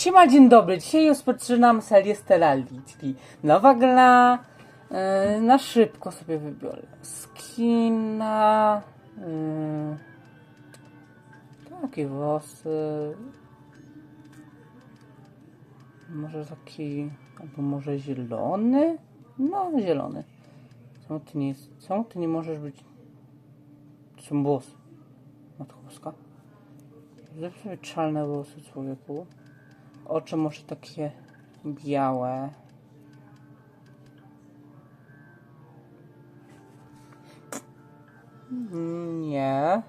Siema, dzień dobry. Dzisiaj rozpoczynam serię Stellalii, czyli nowa gra. Yy, na szybko sobie wybiorę skina. Yy, takie włosy. Może taki, albo może zielony? No, zielony. Czemu ty nie, jest, czemu ty nie możesz być... To są włosy. Matko boska. Czarne włosy człowieku. Oczy może takie białe. Nie.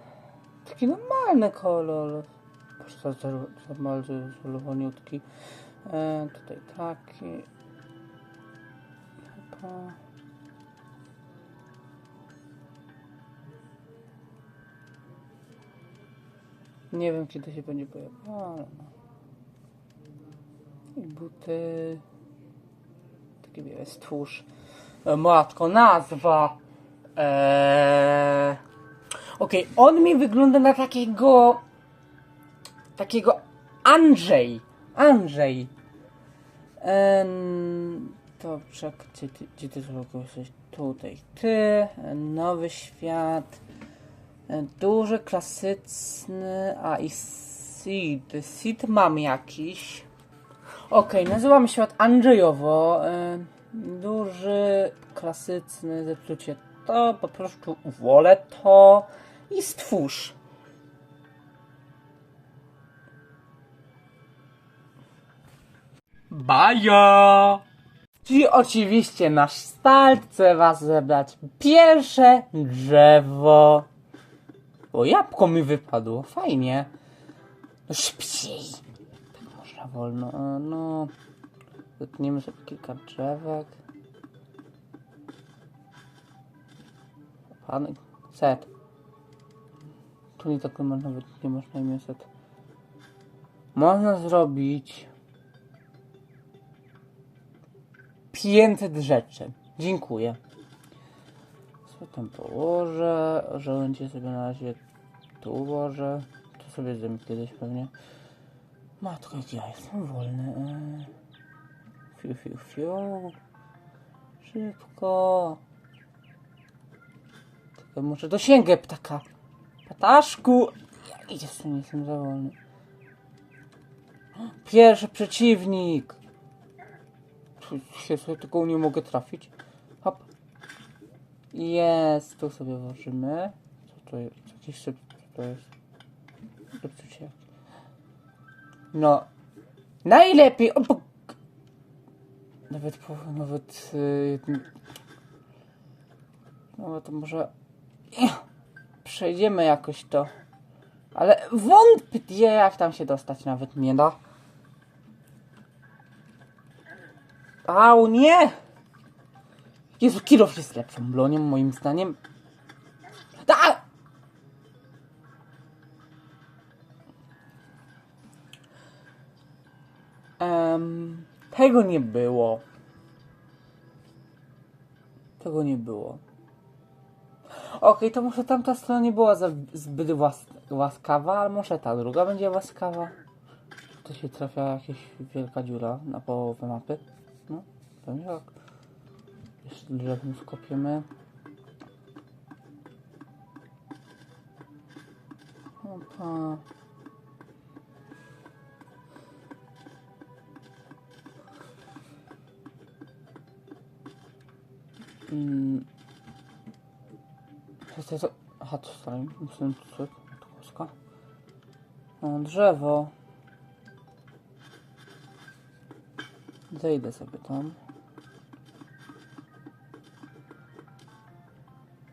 Taki normalny kolor. Proszę, za, bardzo zieloniutki. E, tutaj taki. Chyba. Nie wiem kiedy się będzie pojawiał, ale no. Buty. Taki biały stwórz. E, matko, nazwa. Eee... Okej, on mi wygląda na takiego. Takiego Andrzej. Andrzej. Em, Dobrze, gdzie ty, gdzie ty jesteś? Tutaj. Ty, nowy świat. E, Duży, klasyczny. A i Seed. Seed mam jakiś. Okej, nazywam świat Andrzejowo. E, Duży, klasyczny, zepsucie to, po prostu wolę to i stwórz. Baja! Czyli oczywiście na start was zebrać pierwsze drzewo. O, jabłko mi wypadło, fajnie. No szybciej. Można wolno, e, no. Wytniemy sobie kilka drzewek. Pan, set. Tu nie tak ma nawet nie można imię set. Można zrobić 500 rzeczy. Dziękuję. Co tam położę? Żołędzie sobie na razie tu ułożę. To sobie zjem kiedyś pewnie. Matko, ja jestem wolny. Eee. Fiu, fiu, fiu. Szybko. Tylko muszę dosięgę ptaka. Ptaszku. Ja jestem, jestem za wolny. Pierwszy przeciwnik. Się sobie tylko nie mogę trafić. Hop. Jest. Tu sobie włożymy. Co to jest? Jakiś. Co to jest? Zepsucie. No. Najlepiej. O, bo... Nawet nawet. Yy, no to może. Przejdziemy jakoś to. Ale wątpię, jak tam się dostać nawet nie da. Au, nie! Jezu, Kirow jest lepszą bronią, moim zdaniem. Tego nie było. Tego nie było. Okej, to może tamta strona nie była zbyt łas, łaskawa, ale może ta druga będzie łaskawa. To się trafia jakaś wielka dziura na połowę mapy. No, pewnie tak. Jeszcze drzewem skopiemy. Opa. Mm. Co to? Aha, to stoi. Musimy tu. Matko O, drzewo. Zejdę sobie tam.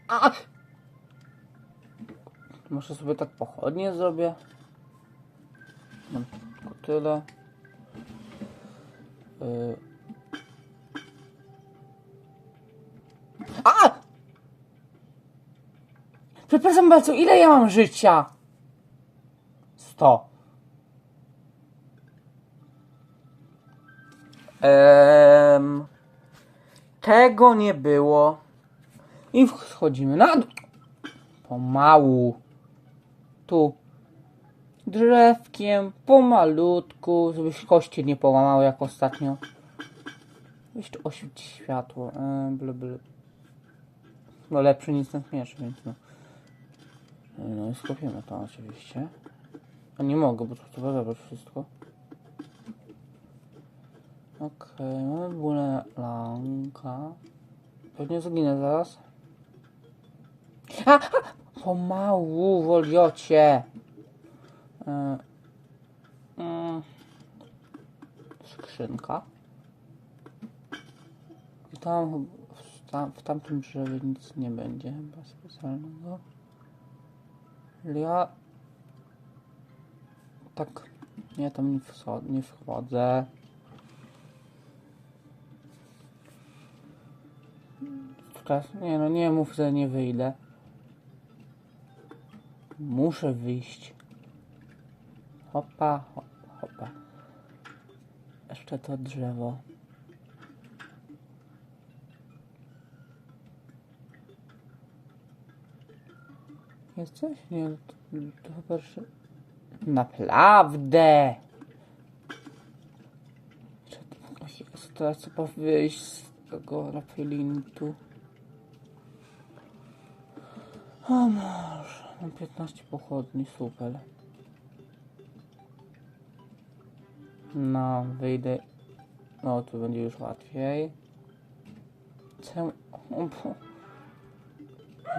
A! Może sobie tak pochodnie zrobię. Mam tylko tyle. Y... Przepraszam bardzo, ile ja mam życia? 100. Ehm, tego nie było. I wchodzimy na dół. Pomału. Tu. drzewkiem, pomalutku, żebyś kości nie połamały jak ostatnio. Tu oświeć światło. No lepszy nic na śmierć, więc no. No i skopiemy to oczywiście. A nie mogę, bo trzeba zabrać wszystko. Okej, mamy bólę lanka. Pewnie zginę zaraz. A, a, pomału, woliocie. E, mm, skrzynka. I tam, w, tam, w tamtym drzewie nic nie będzie chyba specjalnego. Ja tak, ja tam nie, nie wchodzę. Nie no, nie mów, że nie wyjdę. Muszę wyjść. Hopa, hop, hopa. Jeszcze to drzewo. Jest coś? Nie, to, to chyba jeszcze... Naprawdę! Teraz trzeba wyjść z tego labirynttu. O może, mam 15 pochodni, super. No, wyjdę. No, tu będzie już łatwiej. Czemu?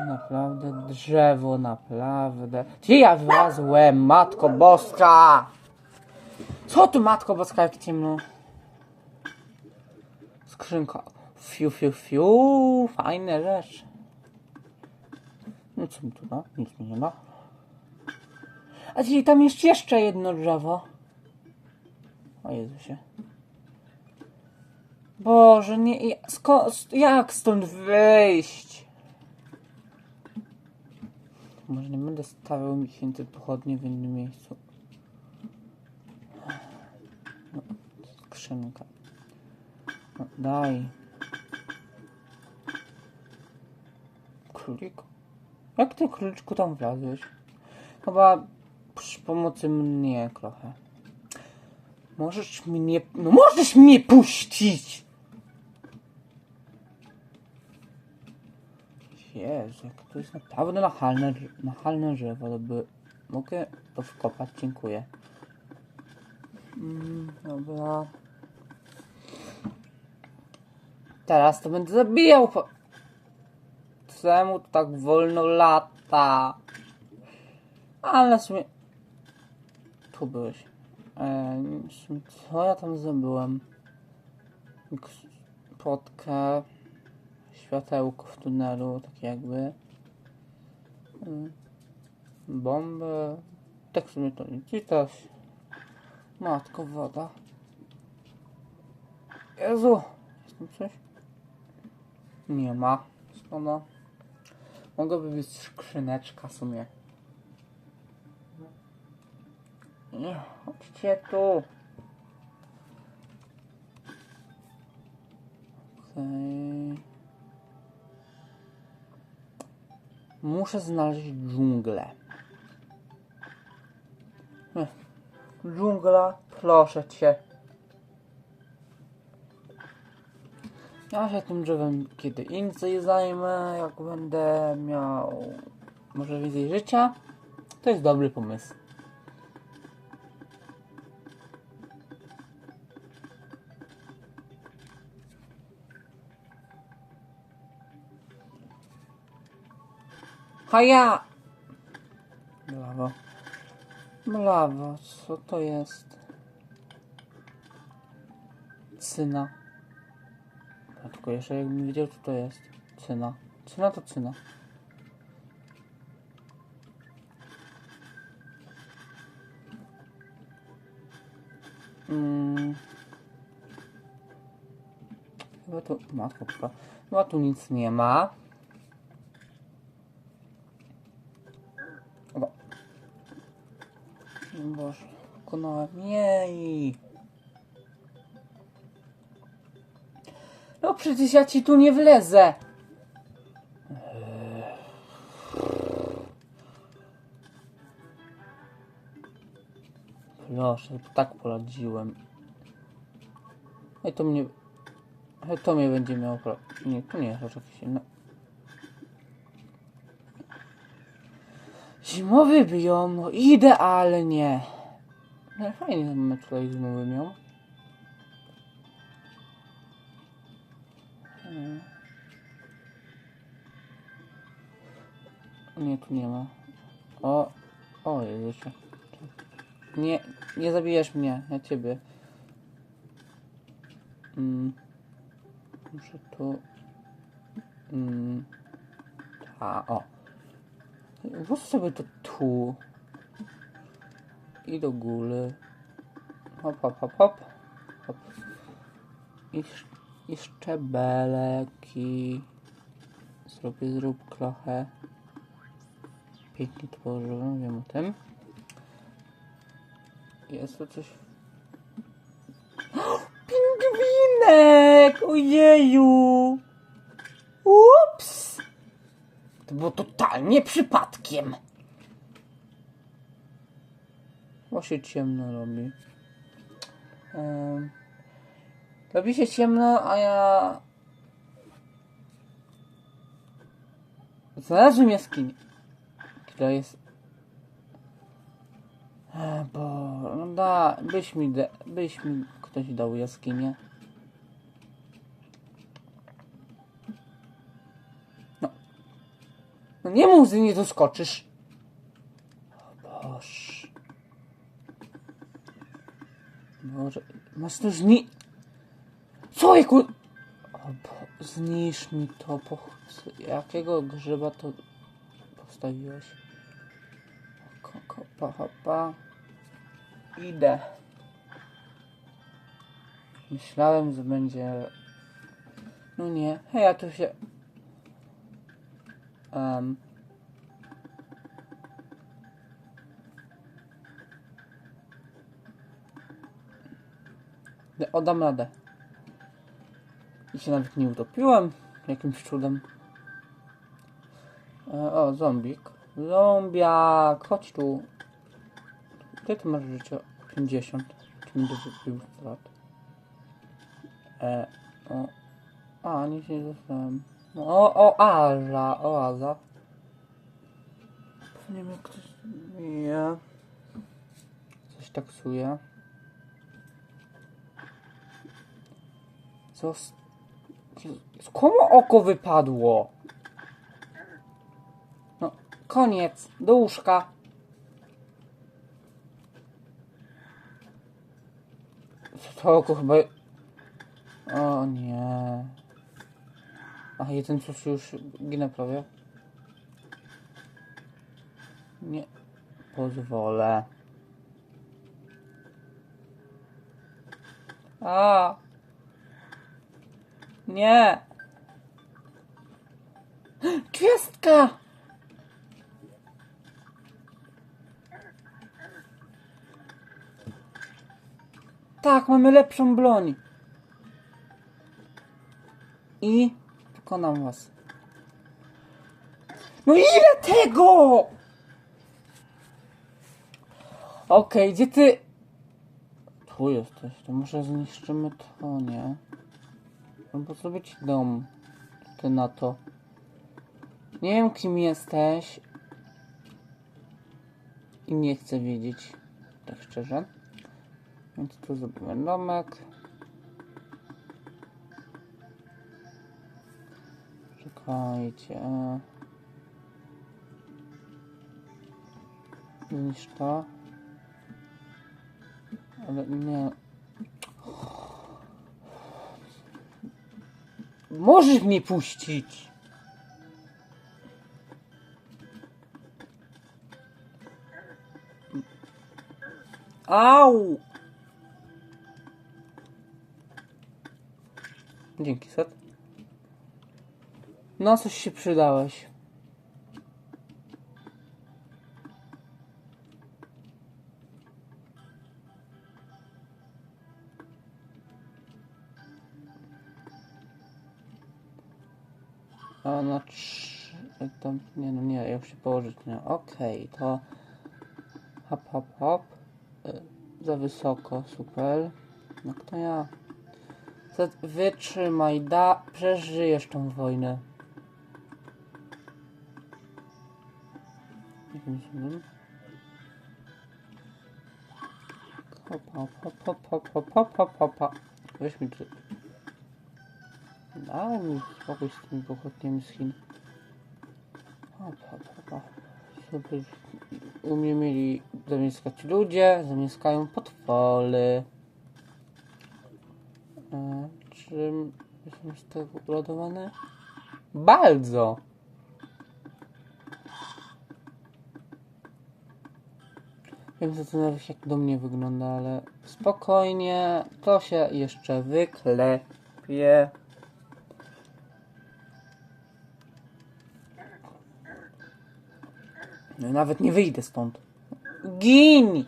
Naprawdę, drzewo, naprawdę. Gdzie ja wlazłem, Matko Boska? Co tu, Matko Boska, jak ciemno? Skrzynka. Fiu, fiu, fiu. Fajne rzeczy. No co mi tu da? Nic mi nie da. A czyli tam jest jeszcze jedno drzewo. O Jezusie. Boże, nie... jak stąd wyjść? Może nie będę stawiał mi pochodnie w innym miejscu. No, skrzynka. No, daj. Królik? Jak ty króliczku tam wlazłeś? Chyba przy pomocy mnie trochę. Możesz mnie... No możesz mnie puścić! Jezu, jak to jest naprawdę nachalne, nachalne drzewo. To by... Mogę to wkopać, dziękuję. Mm, dobra. Teraz to będę zabijał. po- Czemu tak wolno lata? Ale w sumie... Tu byłeś. E, sumie co ja tam zdobyłem? Ks- Potkę. Światełko w tunelu, tak jakby. Mm. Bombę. Tak w sumie to nic. Też. Matko, woda. Jezu! Jest tam coś? Nie ma. Szkoda. Mogłaby być skrzyneczka w sumie. Nie, chodźcie tu. Okej. Muszę znaleźć dżunglę. Ech, Dżungla, proszę cię. Ja się tym drzewem kiedy indziej zajmę, jak będę miał może więcej życia. To jest dobry pomysł. Haja! Brawo. Brawo, co to jest? Cyna. A tylko jeszcze jakbym wiedział co to jest. Cyna. Cyna to cyna. Mm. Chyba tu... Matko, chyba. Chyba tu nic nie ma. Boże, pokonałem. Jej. No przecież ja ci tu nie wlezę. Proszę, tak poradziłem. I to mnie... To mnie będzie miało. Nie, to nie jest aż jakieś Zimowy biom, idealnie. No fajnie mamy tutaj zimowy biom. Hmm. Nie, tu nie ma. O, o, jeszcze. Nie, nie zabijesz mnie, ja ciebie. Mm. Muszę tu. Mm. A, o. Włóż sobie to tu. I do góry. Hop, hop, hop, hop. hop. I, I szczebeleki. Zrobię zrób trochę. Pięknie tworzyłem, wiem o tym. Jest to coś... Pingwinek! Ojeju! Ups! To było totalnie przypadkiem. Bo się ciemno robi. Robi się ciemno, a ja... Znalazłem jaskinię. Która jest... Bo... No da... Byś mi... De, byś mi ktoś dał jaskinię. No nie że nie doskoczysz. O Boże. Boże. Masz to zni... Co jaku... O bo... Zniszcz mi to, po... Jakiego grzyba to postawiłeś? Ko- Kopa, hopa. Idę. Myślałem, że będzie... No nie. Hej, ja tu się... Um... Oddam radę. I się nawet nie utopiłem. Jakimś cudem. E, o, zombik. Zombiak, chodź tu. Ile ty masz życia? 50. Czy mi wybił lat? E, o. A, nic nie dostałem. No, O, o, Aza, o, Aza. Nie wiem, jak ktoś bije. Coś taksuje. Co? z- z komu oko wypadło? No, koniec. Do łóżka. Co to oko chyba... O nie. A jeden cóż już ginę prawie. Nie pozwolę. A. Nie. Gwiazdka! Tak, mamy lepszą broń. I pokonam was. No ile tego? Okej, gdzie ty... Tu jesteś, to może zniszczymy to, nie? Albo zrobić dom. Ty na to. Nie wiem kim jesteś. I nie chcę wiedzieć. Tak szczerze. Więc tu zrobimy domek. Czekajcie. Niż to. Ale nie. Możesz mnie puścić. Au! Dzięki, Seth. Na coś się przydałeś. A na trzy... Tam, nie no nie, ja muszę położyć, nie. Okej, to... Hop, hop, hop. Y, za wysoko, super. Jak to ja? Wytrzymaj, da, przeżyjesz tą wojnę. Jakim cudem? Hopa, hop, hop, hop, hop, hop, hop, hopa. Weź mi tu. Daj spokój z tymi pochodniami z Chin. Hop, hop, hopa. Super. U mnie mieli zamieszkać ludzie, zamieszkają potwory. E, czy jestem z tego uradowany? Bardzo! Wiem, to nawet jak do mnie wygląda, ale spokojnie, to się jeszcze wyklepie. No, nawet nie wyjdę stąd. Gin!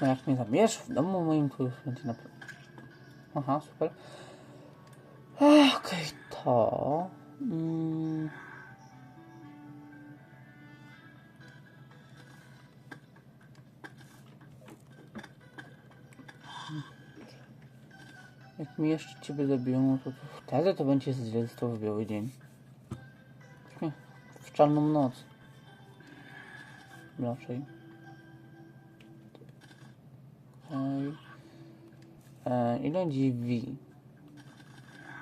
No jak mnie zabierz w domu moim, to już będzie na pewno. Aha, super. Okej, to... Mm. Mi jeszcze ciebie zabiją, no to wtedy to będzie zwiedztwo w biały dzień. W czarną noc. Raczej. Okej. E, ile dziwi?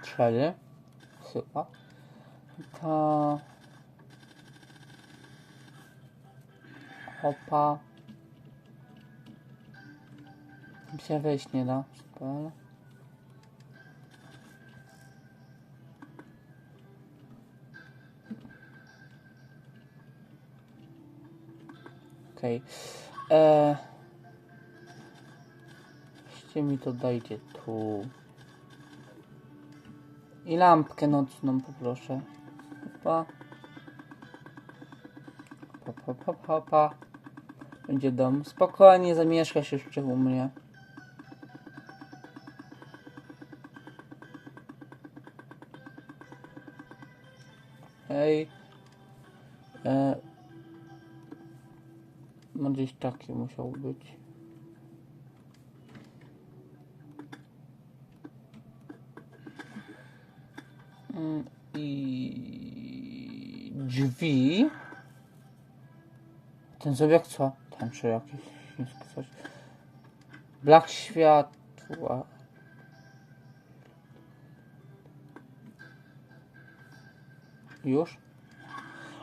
Cztery? Chyba. To... Hopa. Tam się wejść nie da. Super. Okej. Okay. Weźcie mi to dajcie tu. I lampkę nocną poproszę. Hopa. Hopa, hopa, hopa, hopa. Będzie dom. Spokojnie zamieszkasz jeszcze u mnie. Hej. Gdzieś taki musiał być. Mm, I drzwi. Ten zobiak co? Tam czy jakieś chińskie coś. Brak światła. Już?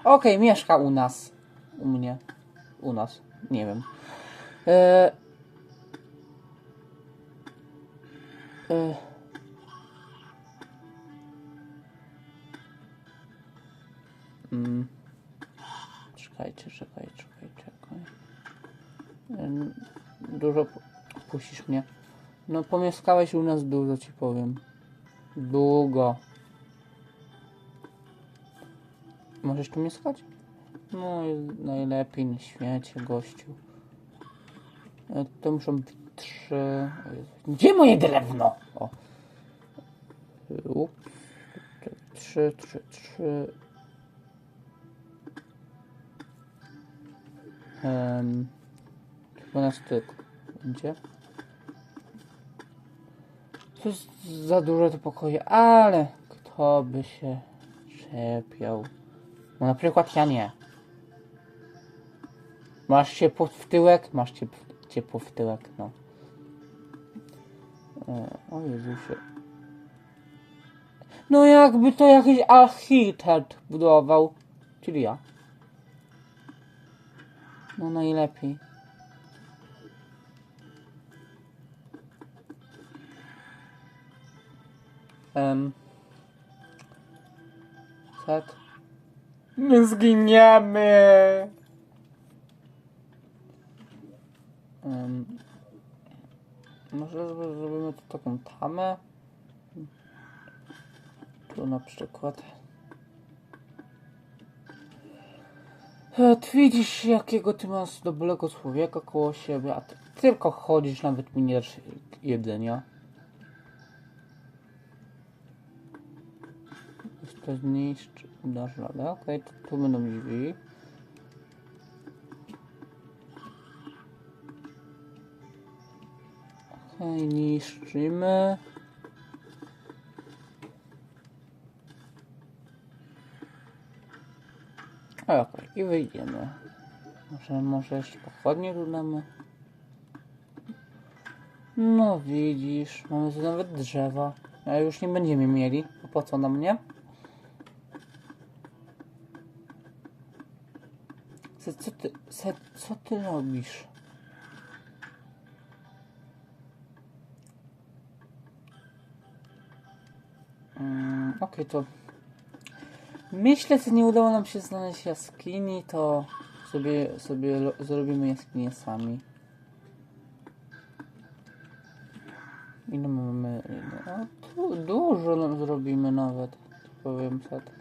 Okej, mieszka u nas. U mnie. U nas. Nie wiem. E... E... Mm. Czekajcie, czekaj, czekaj, Dużo pu- puścisz mnie. No pomieszkałeś u nas dużo ci powiem. Długo. Możesz tu mieszkać? No najlepiej na świecie, gościu. E, To muszą być trzy... Gdzie moje drewno? O. Ups. Trzy, trzy, trzy. Um, chyba na styk będzie. To jest za dużo te pokoje, ale kto by się czepiał? No na przykład ja nie. Masz ciepło w tyłek? Masz ciep ciepło w tyłek, no. E, o Jezusie. No jakby to jakiś architekt budował. Czyli ja. No najlepiej. Um. Set. My zginiemy! Um. Może zro- zrobimy tu tamę. Tu na przykład. Ty widzisz, jakiego ty masz dobrego człowieka koło siebie, a ty tylko chodzisz, nawet mi nie dasz jedzenia. Jeszcze zniszcz, dasz radę, okej, to tu będą drzwi. Okej, niszczymy. Okej, i wyjdziemy. Może, może jeszcze pochodnie tu damy? No widzisz, mamy tu nawet drzewa. A już nie będziemy mieli. Po co nam nie? Co, co ty, co ty robisz? Okej, to myślę, że nie udało nam się znaleźć jaskini, to sobie, sobie zrobimy jaskinię sami. Ile mamy? No, tu dużo nam zrobimy nawet. Powiem set.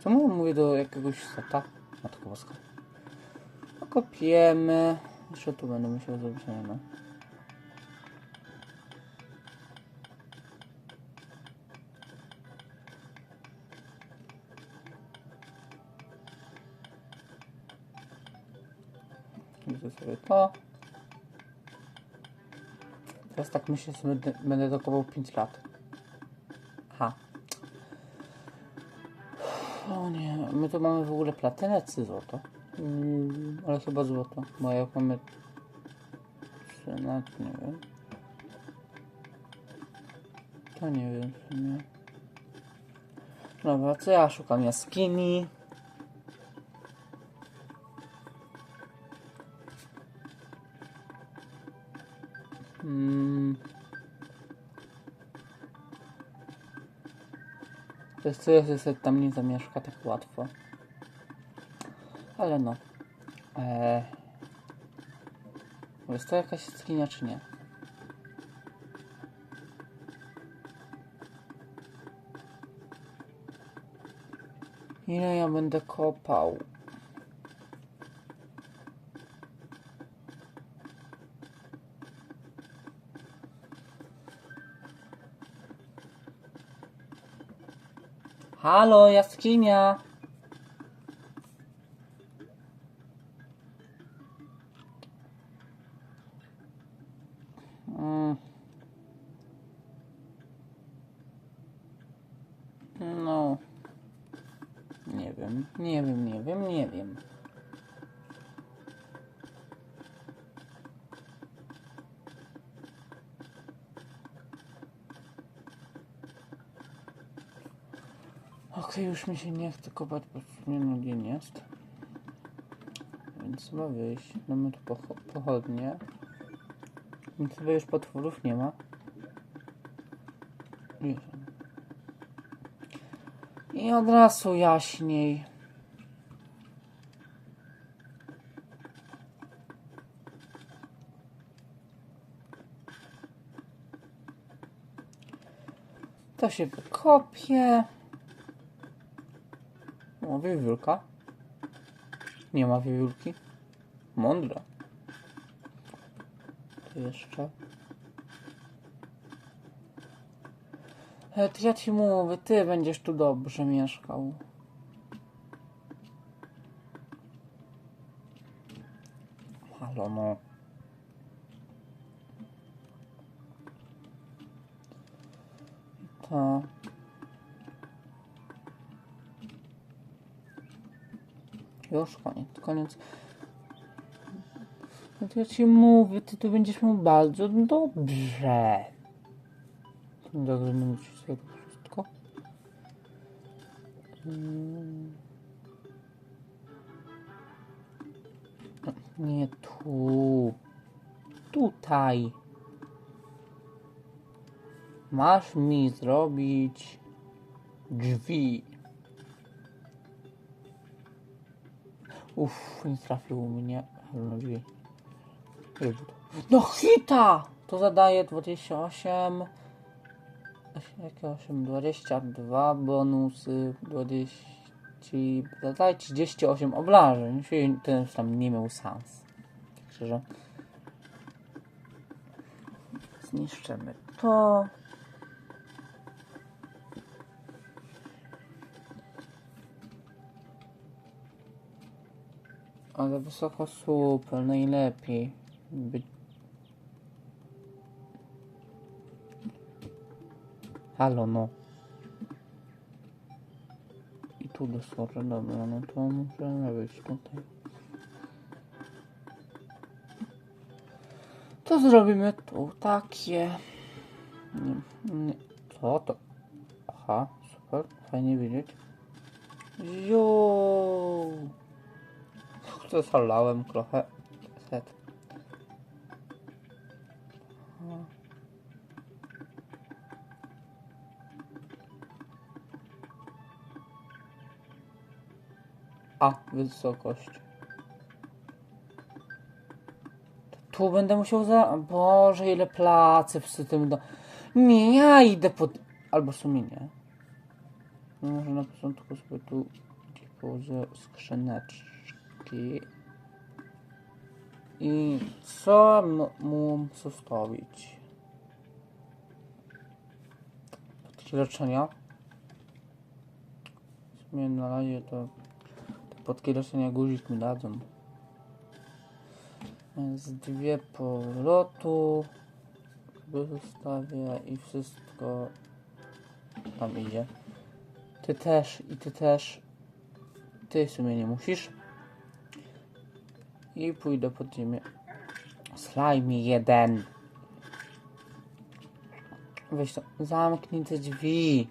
Czemu mówię do jakiegoś seta? Matko boska. Kopiemy. Jeszcze tu będę musiał zrobić, nie no. Sobie to. Teraz tak myślę, że będę, będę dokopał 5 lat. Ha. O nie, my tu mamy w ogóle platynę czy złoto? Mm, ale chyba złoto, bo jak mamy 13, nie wiem. To nie wiem sumie. Dobra, co ja szukam jaskini? To jest coś, że sobie tam nie zamieszka tak łatwo. Ale no. Eee. Jest to jakaś skinia czy nie? Ile ja będę kopał? Halo, jaskinia! Mm. No. Nie wiem, nie wiem, nie wiem, nie wiem. Okej, już mi się nie chce kopać, bo no dzień jest. Więc chyba wyjść. Mamy tu pocho pochodnie. Więc chyba już potworów nie ma. I od razu jaśniej. To się wykopie. O, wiewiórka. Nie ma wiewiórki. Mądre. Tu jeszcze. E, to ja ci mówię, ty będziesz tu dobrze mieszkał. Halo, no. To. Już koniec, koniec. No to ja ci mówię, ty tu będziesz miał bardzo dobrze. Dobrze, będę ci sobie wszystko. Mm. Nie tu. Tutaj. Masz mi zrobić drzwi. Uff, nie trafił mnie. No hita! To zadaje 28. Jakie 8? 22 bonusy, 20. Zadaje 38 obrażeń. Czyli ten już tam nie miał sens. Szczerze. Zniszczymy to. Ale wysoko super, najlepiej. By... Halo, no. I tu doskoczę, dobra, no to możemy być tutaj. To zrobimy tu takie. Nie, nie. Co to? Aha, super, fajnie widzieć. Jo. Zeszalałem trochę. Set. A, wysokość. Tu będę musiał za... Boże, ile placy przy tym do... Nie, ja idę pod... Albo w sumie nie. No może na początku sobie tu położę I co mu zostawić? Podki leczenia. W sumie na razie to te podki leczenia guzik mi dadzą. Więc dwie powrotu zostawię i wszystko tam idzie. Ty też i ty też. Ty w sumie nie musisz. I pójdę pod ziemię. Slime jeden. Weź to. Zamknij te drzwi.